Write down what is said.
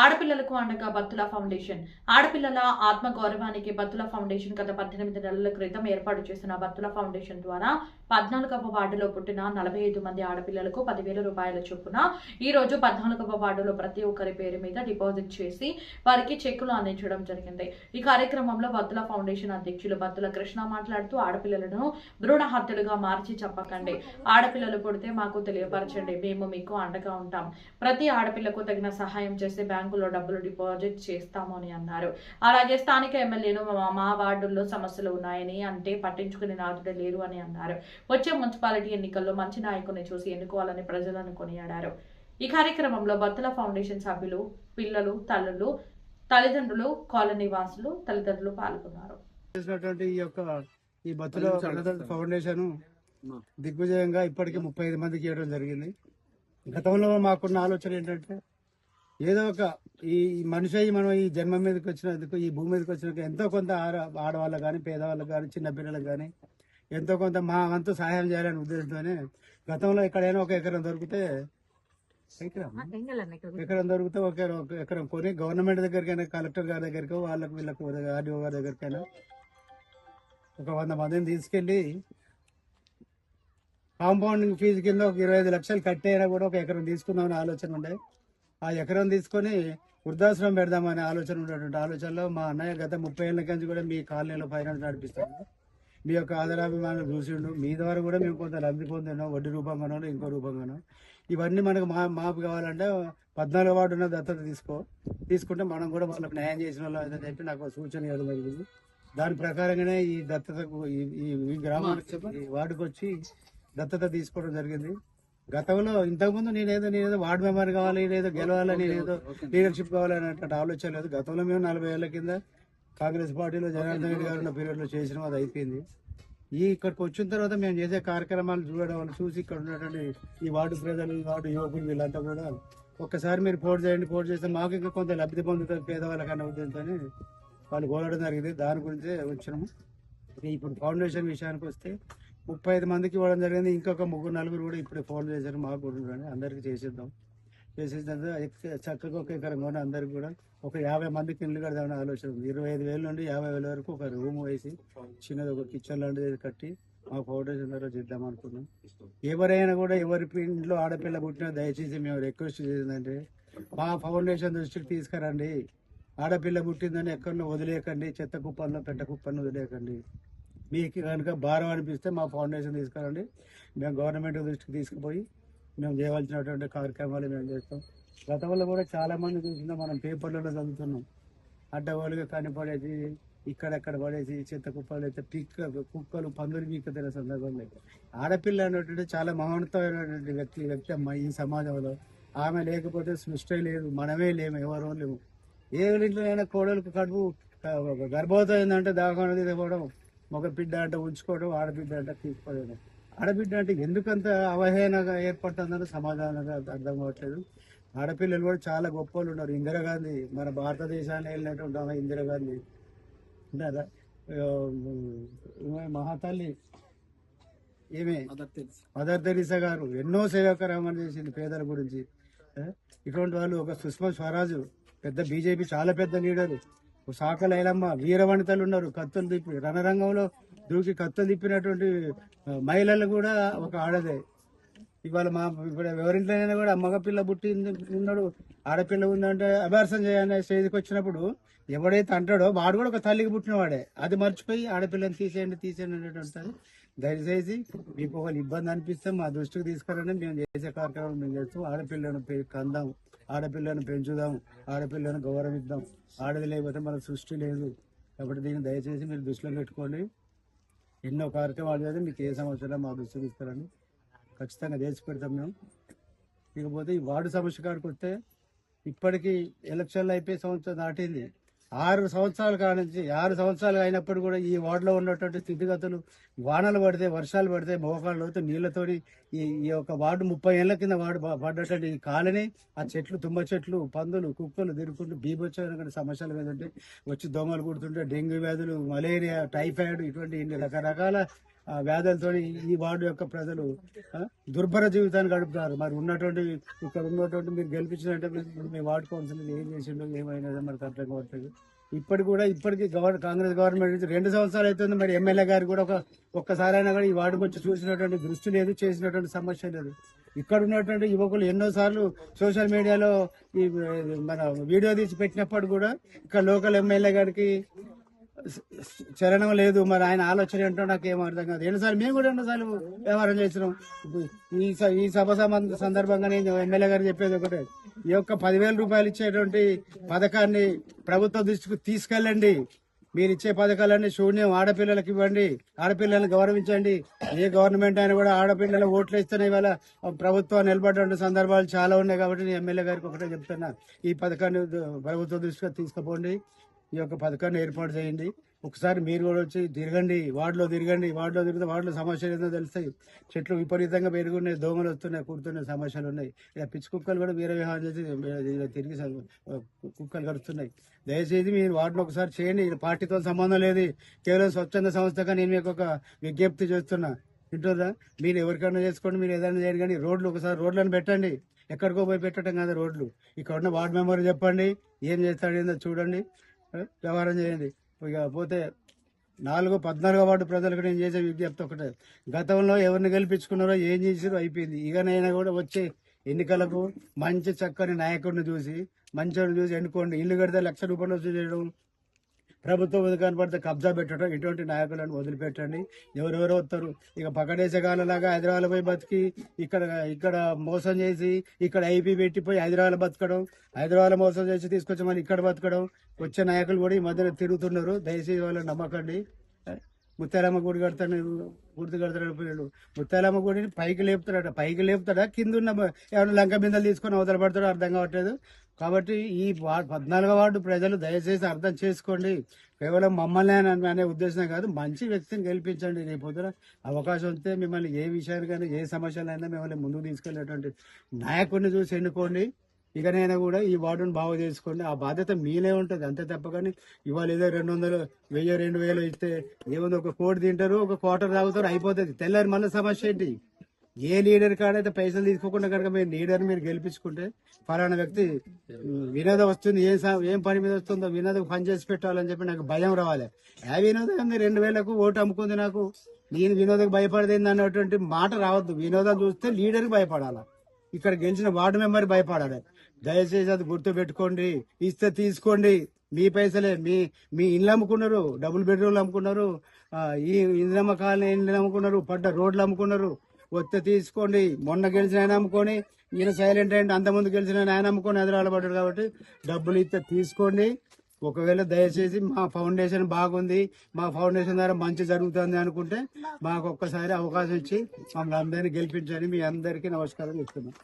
ఆడపిల్లలకు అండగా బత్తుల ఫౌండేషన్. ఆడపిల్లల ఆత్మ గౌరవానికి బత్తుల ఫౌండేషన్ గత పద్దెనిమిది నెలల క్రితం ఏర్పాటు చేసిన బత్తుల ఫౌండేషన్ ద్వారా పద్నాలుగవ వార్డులో పుట్టిన నలభై ఐదు మంది ఆడపిల్లలకు పదివేల రూపాయల చొప్పున ఈ రోజు పద్నాలుగవ వార్డులో ప్రతి ఒక్కరి పేరు మీద డిపాజిట్ చేసి వారికి చెక్కులు అందించడం జరిగింది. ఈ కార్యక్రమంలో బత్తుల ఫౌండేషన్ అధ్యక్షులు బత్తుల కృష్ణ మాట్లాడుతూ ఆడపిల్లలను భ్రూణ హత్యలుగా మార్చి చెప్పకండి. ఆడపిల్లలు పుడితే మాకు తెలియపరచండి. మేము మీకు అండగా ఉంటాం. ప్రతి ఆడపిల్లకు తగిన సహాయం చేసే బ్యాంకులో డబ్బులు డిపాజిట్ చేస్తాము అని అన్నారు. అలాగే స్థానిక ఎమ్మెల్యేను మా- వార్డుల్లో సమస్యలు ఉన్నాయని అంటే పట్టించుకునే నాదుడే లేరు అని అన్నారు. వచ్చే మున్సిపాలిటీ ఎన్నికల్లో మంచి నాయకుని చూసి ఎన్నుకోవాలని ప్రజలను కొనియాడారు. ఈ కార్యక్రమంలో బత్తుల ఫౌండేషన్ సభ్యులు పిల్లలు తల్లులు తల్లిదండ్రులు కాలనీ వాసులు తల్లిదండ్రులు పాల్గొన్నారు. చేసినటువంటి ఈ యొక్క ఈ బతుల అన్నదాత ఫౌండేషన్ దిగ్విజయంగా ఇప్పటికీ ముప్పై ఐదు మందికి ఇవ్వడం జరిగింది. గతంలో మాకున్న ఆలోచన ఏంటంటే ఏదో ఒక ఈ మనిషి మనం ఈ జన్మ మీదకి వచ్చినందుకు ఈ భూమి మీదకి వచ్చినందుకు ఎంతో కొంత ఆడ ఆడవాళ్ళకు కానీ పేదవాళ్ళకు కానీ చిన్నపిల్లలకు కానీ ఎంతో కొంత మా వంతు సహాయం చేయాలనే ఉద్దేశంతోనే గతంలో ఎక్కడైనా ఒక ఎకరం దొరికితే ఎకరం? ఎకరం దొరికితే ఒక ఎకరం- కొని గవర్నమెంట్ దగ్గరికైనా కలెక్టర్ గారి దగ్గరికి వాళ్ళకి వీళ్ళకి ఆర్డీఓ గారి దగ్గరికైనా ఒక వంద మందిని తీసుకెళ్ళి కాంపౌండింగ్ ఫీజు కింద ఒక ఇరవై ఐదు లక్షలు కట్టైనా కూడా ఒక ఎకరం తీసుకుందామనే ఆలోచన ఉండే. ఆ ఎకరం తీసుకొని వృద్ధాశ్రమం పెడదామనే ఆలోచన ఉన్నటువంటి ఆలోచనలో మా అన్నయ్య గత ముప్పై ఏళ్ళ నుంచి కూడా మీ కాలనీలో ఫైనాన్స్ నడిపిస్తాను మీ యొక్క ఆదరాభిమానం చూసిండు. మీ ద్వారా కూడా మేము కొంత లబ్ధి పొందినాం. వడ్డీ రూపంగానో ఇంకో రూపంగానో. ఇవన్నీ మనకు మా మాపు కావాలంటే పద్నాలుగు వార్డు ఉన్న దత్తత తీసుకో. తీసుకుంటే మనం కూడా వాళ్ళకి న్యాయం చేసిన వాళ్ళు అని చెప్పి నాకు సూచన ఇవ్వడం జరిగింది. దాని ప్రకారంగానే ఈ దత్తతకు ఈ- గ్రామానికి వార్డుకు వచ్చి దత్తత తీసుకోవడం జరిగింది. గతంలో ఇంతకుముందు నేనేదో నేనేదో వార్డు మెంబర్ కావాలి నేనేదో గెలవాలి నేనేదో లీడర్షిప్ కావాలి అనేటువంటి ఆలోచన లేదు. గతంలో మేము నలభై ఏళ్ళ కింద కాంగ్రెస్ పార్టీలో జనార్దన్ రెడ్డి గారు ఉన్న పీరియడ్లో చేసిన అది అయిపోయింది. ఈ ఇక్కడికి వచ్చిన తర్వాత మేము చేసే కార్యక్రమాలు చూడడం చూసి ఇక్కడ ఉన్నటువంటి ఈ వార్డు ప్రజలు ఈ వార్డు యువకులు వీళ్ళంతా కూడా ఒక్కసారి మీరు పోటీ చేయండి పోటీ చేస్తే మాకు ఇంకా కొంత లబ్ధి పొందుతారు పేదవాళ్ళకన్నా ఉద్దేశంతో వాళ్ళు కోరడం జరిగింది. దాని గురించే వచ్చినాము. ఇప్పుడు ఫౌండేషన్ విషయానికి వస్తే ముప్పై ఐదు మందికి ఇవ్వడం జరిగింది. ఇంకొక ముగ్గురు నలుగురు కూడా ఇప్పుడే ఫోన్ చేశారు. మాకు కూడా అందరికీ చేసేద్దాం. చేసేసిన చక్కగా ఒక ఎకరం కొని అందరికి కూడా ఒక యాభై మందికి ఇల్లు కడదామని ఆలోచన ఉంది. ఇరవై ఐదు వేల నుండి యాభై వేల వరకు ఒక రూమ్ వేసి చిన్నది ఒక కిచెన్ లాంటిది కట్టి మా ఫౌండేషన్ ద్వారా చేద్దాం అనుకున్నాం. ఎవరైనా కూడా ఎవరి ఇంట్లో ఆడపిల్ల పుట్టినా దయచేసి మేము రిక్వెస్ట్ చేసిందంటే మా ఫౌండేషన్ దృష్టికి తీసుకురండి. ఆడపిల్ల పుట్టిందని ఎక్కడో వదిలేయకండి. చెత్త కుప్పల్లో పెట్ట కుప్పను వదిలేయకండి. మీకు కనుక భారం అనిపిస్తే మా ఫౌండేషన్ తీసుకురండి. మేము గవర్నమెంట్ దృష్టికి తీసుకుపోయి మేము చేయవలసినటువంటి కార్యక్రమాలు మేము చేస్తాం. గతంలో కూడా చాలామంది చూసినా మనం పేపర్లలో చదువుతున్నాం. అడ్డగోలుగా కనిపడేసి ఇక్కడెక్కడ పడేసి చెత్త కుప్పలు అయితే పిక్క కుక్కలు పందులు పీక్కుతున్న సందర్భంలో ఆడపిల్ల అనేటువంటి చాలా మహోన్నతమైనటువంటి వ్యక్తి వ్యక్తి అమ్మ ఈ సమాజంలో. ఆమె లేకపోతే సృష్టి లేదు మనమే లేము ఎవరో లేము. ఏ ఇంట్లోనైనా కోడలకు కడుపు క- ఏంటంటే అయిందంటే దాకా తీసుకోవడం మగ బిడ్డ అంటే ఉంచుకోవడం ఆడబిడ్డ అంటే తీసుకోవడం ఆడబిడ్డ అంటే ఎందుకంత అవహేళనగా ఏర్పడుతుందని సమాధానంగా అర్థం కావట్లేదు. ఆడపిల్లలు కూడా చాలా గొప్ప వాళ్ళు ఉన్నారు. ఇందిరాగాంధీ మన భారతదేశాన్ని వెళ్ళినటువంటి ఆమె ఇందిరాగాంధీ. మహాతల్లి ఏమే? Mother Teresa. గారు ఎన్నో సేవాకరమని చేసింది పేదల గురించి. ఇటువంటి వాళ్ళు ఒక సుష్మా స్వరాజు పెద్ద బీజేపీ చాలా పెద్ద లీడరు. ఒక సాకల వీరవనితలు ఉన్నారు కత్తులు తిప్పి రణరంగంలో దూకి కత్తులు తిప్పినటువంటి మహిళలు కూడా ఒక ఆడదే. ఇవాళ మా ఇప్పుడు ఎవరింట్లోనైనా కూడా మగపిల్ల పుట్టి ఉన్నాడు ఆడపిల్ల ఉందంటే అభ్యాసం చేయాలనే స్టేజ్కి వచ్చినప్పుడు ఎవడైతే అంటాడో వాడు కూడా ఒక తల్లికి పుట్టినవాడే అది మర్చిపోయి ఆడపిల్లని తీసేయండి తీసేయండి అనేటువంటి దయచేసి మీకు ఒక ఇబ్బంది అనిపిస్తే మా దృష్టికి తీసుకురండి. మేము చేసే కార్యక్రమం మేము చేస్తాం. ఆడపిల్లను పె- ఆడపిల్లను పెంచుదాం ఆడపిల్లను గౌరవిద్దాం. ఆడది లేకపోతే మన సృష్టి లేదు. కాబట్టి దీన్ని దయచేసి మీరు దృష్టిలో పెట్టుకోండి. ఎన్నో కార్యక్రమాలు చేస్తే మీకు ఏ సమస్యలో మా దృష్టికి ఇస్తారని ఖచ్చితంగా చేసి పెడతాం మేము. ఇకపోతే ఈ వార్డు సమస్య కాడికి వస్తే ఇప్పటికీ ఎలక్షన్లు అయిపోయే సంవత్సరం దాటింది. ఆరు సంవత్సరాల కాడ నుంచి ఆరు సంవత్సరాలు అయినప్పుడు కూడా ఈ వార్డులో ఉన్నటువంటి స్థితిగతులు వానలు పడితే వర్షాలు పడితే మోకాళ్ళు అవుతే నీళ్ళతోని ఈ ఈ యొక్క వార్డు ముప్పై ఏళ్ళ కింద వార్డు పడ్డటువంటి ఈ కాలనీ ఆ చెట్లు తుమ్మ చెట్లు పందులు కుక్కలు తిరుగుకుంటూ బీభత్సమైన సమస్యలు ఏంటంటే వచ్చి దోమలు కుడుతుంటే డెంగ్యూ వ్యాధులు మలేరియా టైఫాయిడ్ ఇటువంటి రకరకాల వ్యాధులతో ఈ వార్డు యొక్క ప్రజలు దుర్భర జీవితాన్ని గడుపుతారు. మరి ఉన్నటువంటి ఇక్కడ ఉన్నటువంటి మీరు గెలిపించినట్టే మేము మీ వార్డు కౌన్సిల్ ఏం చేసిండో ఏమైనా మనకు అర్థం కావట్లేదు. ఇప్పటి కూడా ఇప్పటికీ గవర్ కాంగ్రెస్ గవర్నమెంట్ నుంచి రెండు సంవత్సరాలు అవుతుంది మరి ఎమ్మెల్యే గారు కూడా ఒక ఒక్కసారైనా కూడా ఈ వార్డుకు వచ్చి చూసినటువంటి దృష్టి లేదు చేసినటువంటి సమస్య లేదు. ఇక్కడ ఉన్నటువంటి యువకులు ఎన్నోసార్లు సోషల్ మీడియాలో ఈ మన వీడియో తీసి పెట్టినప్పుడు కూడా ఇక్కడ లోకల్ ఎమ్మెల్యే గారికి చరణం లేదు. మరి ఆయన ఆలోచన ఏంటో నాకు ఏమో అర్థం కాదు. ఎన్నిసార్లు మేము కూడా ఎన్నోసార్లు వ్యవహారం చేసినాం. ఈ ఈ సభ సంబంధ సందర్భంగా నేను ఎమ్మెల్యే గారు చెప్పేది ఒకటే. ఈ యొక్క పదివేల రూపాయలు ఇచ్చేటువంటి పథకాన్ని ప్రభుత్వ దృష్టికి తీసుకెళ్ళండి. మీరు ఇచ్చే పథకాలన్నీ శూన్యం. ఆడపిల్లలకి ఇవ్వండి. ఆడపిల్లలను గౌరవించండి. ఏ గవర్నమెంట్ అయినా కూడా ఆడపిల్లలు ఓట్లు ఇస్తేనే ఇవాళ ప్రభుత్వం నిలబడిన సందర్భాలు చాలా ఉన్నాయి కాబట్టి నేను ఎమ్మెల్యే గారికి ఒకటే చెప్తున్నా. ఈ పథకాన్ని ప్రభుత్వ దృష్టిగా తీసుకుపోండి. ఈ యొక్క పథకాన్ని ఏర్పాటు చేయండి. ఒకసారి మీరు కూడా వచ్చి తిరగండి. వార్డులో తిరగండి. వార్డులో తిరిగితే వార్డులో సమస్యలు ఏదో తెలుస్తాయి. చెట్లు విపరీతంగా పెరుగున్నాయి దోమలు వస్తున్నాయి కుడుతున్నాయి సమస్యలు ఉన్నాయి. ఇలా పిచ్చి కుక్కలు కూడా వీర విహారం చేసి తిరిగి కుక్కలు కడుతున్నాయి దయచేసి మీరు వార్డును ఒకసారి చేయండి. పార్టీతో సంబంధం లేదు. కేవలం స్వచ్ఛంద సంస్థగా నేను మీకు ఒక విజ్ఞప్తి చేస్తున్నా. వింటుందా మీరు ఎవరికైనా చేసుకోండి మీరు ఏదైనా చేయండి. కానీ రోడ్లు ఒకసారి రోడ్లను పెట్టండి. ఎక్కడికో పోయి పెట్టడం కదా రోడ్లు. ఇక్కడ ఉన్న వార్డు మెంబర్ చెప్పండి. ఏం చేస్తాడు ఏందో చూడండి. వ్యవహారం చేయండి. ఇక పోతే నాలుగో పద్నాలుగో వార్డు ప్రజలకు నేను చేసే విజ్ఞప్తి ఒకటే. గతంలో ఎవరిని గెలిపించుకున్నారో ఏం చేసారో అయిపోయింది. ఇకనైనా కూడా వచ్చే ఎన్నికలకు మంచి చక్కని నాయకుడిని చూసి మంచిని చూసి ఎన్నుకోండి. ఇల్లు కడితే లక్ష రూపాయలు వసూలు చేయడం ప్రభుత్వం కనపడితే కబ్జా పెట్టడం ఇటువంటి నాయకులను వదిలిపెట్టండి. ఎవరెవరో వస్తారు. ఇక పకడేసగాలలాగా హైదరాబాద్ పోయి బతికి ఇక్కడ ఇక్కడ మోసం చేసి ఇక్కడ ఐపీ పెట్టిపోయి హైదరాబాద్ బతకడం హైదరాబాద్ మోసం చేసి తీసుకొచ్చి ఇక్కడ బతకడం వచ్చే నాయకులు కూడా ఈ మధ్యన తిరుగుతున్నారు. దయచేసి వాళ్ళని నమ్మకండి. ముత్యాలమ్మ గుడి కడతాను గుర్తు కడతాడు పిల్లలు ముత్యాలమ్మ గుడిని పైకి లేపుతాడట. పైకి లేపుతాడా? కింద ఉన్న ఏమైనా లంక బిందెలు తీసుకొని అవతల పడతాడో అర్థం కావట్లేదు. కాబట్టి ఈ పద్నాలుగో వార్డు ప్రజలు దయచేసి అర్థం చేసుకోండి. కేవలం మమ్మల్ని అనే ఉద్దేశం కాదు మంచి వ్యక్తిని గెలిపించండి. రేపు పొద్దున అవకాశం ఉంటే మిమ్మల్ని ఏ విషయానికైనా ఏ సమస్యలైనా మిమ్మల్ని ముందుకు తీసుకెళ్ళేటువంటి నాయకుడిని చూసి ఎన్నుకోండి. ఇకనైనా కూడా ఈ వార్డును బాగు చేసుకోండి. ఆ బాధ్యత మీనే ఉంటుంది అంతే తప్ప కానీ ఇవాళ ఏదో రెండు వందలు వెయ్యి రెండు వేలు ఇస్తే ఏముంది? ఒక కోటి తింటారు ఒక క్వార్టర్ తాగుతారు అయిపోతుంది. తెల్లారి మళ్ళీ సమస్య ఏంటి? ఏ లీడర్ కాడైతే పైసలు తీసుకోకుండా కనుక మీరు లీడర్ మీరు గెలిపించుకుంటే ఫలానా వ్యక్తి వినోదం వస్తుంది ఏం సా- ఏం పని మీద వస్తుందో వినోదం పని చేసి పెట్టాలని చెప్పి నాకు భయం రావాలి. ఆ వినోదం రెండు వేలకు ఓటు అమ్ముకుంది నాకు? నేను వినోదకు భయపడదేంది అన్నటువంటి మాట రావద్దు. వినోదం చూస్తే లీడర్కి భయపడాలా. ఇక్కడ గెలిచిన వార్డు మెంబర్ భయపడాలి. దయచేసి అది గుర్తు పెట్టుకోండి. ఇస్తే తీసుకోండి. మీ పైసలే మీ మీ ఇల్లు అమ్ముకున్నారు డబుల్ బెడ్రూమ్లు అమ్ముకున్నారు ఈ ఇంద్రమ్మ కాలనీ ఇల్లు అమ్ముకున్నారు పడ్డ రోడ్లు అమ్ముకున్నారు ఒత్తి తీసుకోండి. మొన్న గెలిచిన ఆయన అమ్ముకొని ఈయన సైలెంట్ అయ్యండి అంత ముందు గెలిచిన ఆయన అమ్ముకొని ఎదురాడబడ్డాడు కాబట్టి డబ్బులు ఇస్తే తీసుకోండి. ఒకవేళ దయచేసి మా ఫౌండేషన్ బాగుంది మా ఫౌండేషన్ ద్వారా మంచి జరుగుతుంది అనుకుంటే మాకు ఒక్కసారి అవకాశం ఇచ్చి మమ్మల్ని అందరినీ గెలిపించని మీ అందరికీ నమస్కారం ఇస్తున్నాం